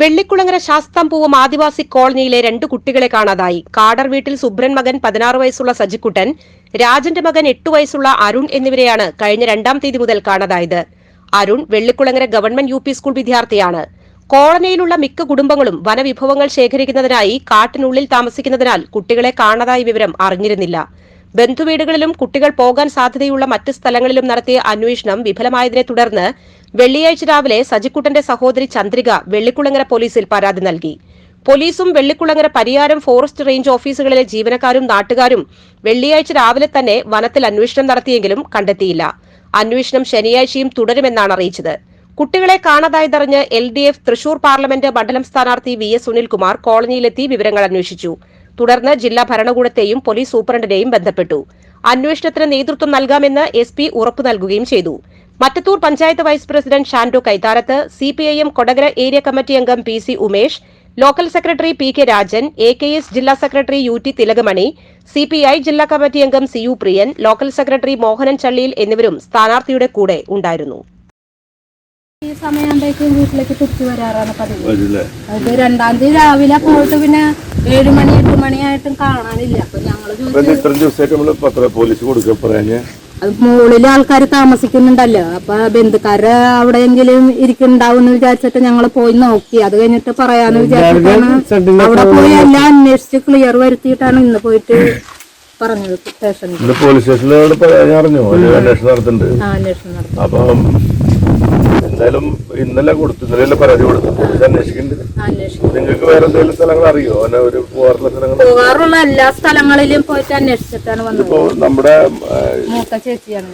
വെള്ളിക്കുളങ്ങര ശാസ്താംപൂവം ആദിവാസി കോളനിയിലെ രണ്ട് കുട്ടികളെ കാണാതായി. കാടർ വീട്ടിൽ സുബ്രൻ മകൻ പതിനാറ് വയസ്സുള്ള സജിക്കുട്ടൻ രാജന്റെ മകൻ എട്ടു വയസ്സുള്ള അരുൺ എന്നിവരെയാണ് കഴിഞ്ഞ രണ്ടാം തീയതി മുതൽ കാണാതായത്. Arun Vellikulangara government U school വിദ്യാർത്ഥിയാണ്. കോളനിയിലുള്ള മിക്ക കുടുംബങ്ങളും വനവിഭവങ്ങൾ ശേഖരിക്കുന്നതിനായി കാട്ടിനുള്ളിൽ താമസിക്കുന്നതിനാൽ കുട്ടികളെ കാണാതായ വിവരം അറിഞ്ഞിരുന്നില്ല. ബന്ധുവീടുകളിലും കുട്ടികൾ പോകാൻ സാധ്യതയുള്ള മറ്റ് സ്ഥലങ്ങളിലും നടത്തിയ അന്വേഷണം വിഫലമായതിനെ തുടർന്ന് വെള്ളിയാഴ്ച രാവിലെ സജിക്കുട്ടന്റെ സഹോദരി ചന്ദ്രിക വെള്ളിക്കുളങ്ങര പോലീസിൽ പരാതി നൽകി. പോലീസും വെള്ളിക്കുളങ്ങര പരിയാരം ഫോറസ്റ്റ് റേഞ്ച് ഓഫീസുകളിലെ ജീവനക്കാരും നാട്ടുകാരും വെള്ളിയാഴ്ച രാവിലെ തന്നെ വനത്തിൽ അന്വേഷണം നടത്തിയെങ്കിലും കണ്ടെത്തിയില്ല. അന്വേഷണം ശനിയാഴ്ചയും തുടരുമെന്നാണ് അറിയിച്ചത്. കുട്ടികളെ കാണാതായതറിഞ്ഞ് L D F Thrissur parliament മണ്ഡലം സ്ഥാനാർത്ഥി വി എസ് സുനിൽകുമാർ കോളനിയിലെത്തി വിവരങ്ങൾ അന്വേഷിച്ചു. തുടർന്ന് ജില്ലാ ഭരണകൂടത്തെയും പോലീസ് സൂപ്രണ്ടിനെയും ബന്ധപ്പെട്ടു. അന്വേഷണത്തിന് നേതൃത്വം നൽകാമെന്ന് എസ് പി ഉറപ്പു നൽകുകയും ചെയ്തു. Mattathur panchayat vice president Shando Kaitharath C P I M Kodakara area committee അംഗം P C Umesh local secretary P K Rajan A K S ജില്ലാ secretary U T Thilakamani C P I ജില്ലാ committee അംഗം C U Priyan local secretary Mohanan Challiyil എന്നിവരും സ്ഥാനാർത്ഥിയുടെ കൂടെ ഉണ്ടായിരുന്നു. ഈ സമയം വീട്ടിലേക്ക് തിരിച്ചു വരാറാണ് പതിവ്. രണ്ടാം തീയതി രാവിലെ പോയിട്ട് പിന്നെ ഏഴ് മണി എട്ട് മണിയായിട്ടും കാണാനില്ല. അപ്പൊ ഞങ്ങൾ ഇത്ര ദിവസമായിട്ട് നമ്മൾ പത്ര പോലീസ് കൊടുക്കുക പറയാ അത് മുകളിൽ ആൾക്കാർ താമസിക്കുന്നുണ്ടല്ലോ. അപ്പൊ ബന്ധുക്കാര് അവിടെയെങ്കിലും ഇരിക്കുന്നുണ്ടാവും എന്ന് വിചാരിച്ചിട്ട് ഞങ്ങൾ പോയി നോക്കി. അത് കഴിഞ്ഞിട്ട് പറയാന്ന് വിചാരിച്ചിട്ടാണ് അവിടെ പോയി എല്ലാം അന്വേഷിച്ച് ക്ലിയർ വരുത്തിയിട്ടാണ് ഇന്ന് പോയിട്ട് പറഞ്ഞത് സ്റ്റേഷനിൽ. പോലീസ് ഒരു അന്വേഷണം നടത്തുന്നുണ്ട് ആ അന്വേഷണം നടത്തി. അപ്പം എന്തായാലും ഇന്നലെ കൊടുത്തു ഇന്നലെ പരാതി കൊടുത്തു? പോലീസ് അന്വേഷിക്കുന്നുണ്ട് നിങ്ങൾക്ക് വേറെ എന്തെങ്കിലും സ്ഥലങ്ങൾ അറിയോ? അങ്ങനെ ഒരു പോകാറുള്ള സ്ഥലങ്ങൾ പോകാറുള്ള എല്ലാ സ്ഥലങ്ങളിലും പോയിട്ട് അന്വേഷിച്ചിട്ടാണ് വന്നത്. ഇപ്പോ നമ്മുടെ മൂത്ത ചേച്ചിയാണ്.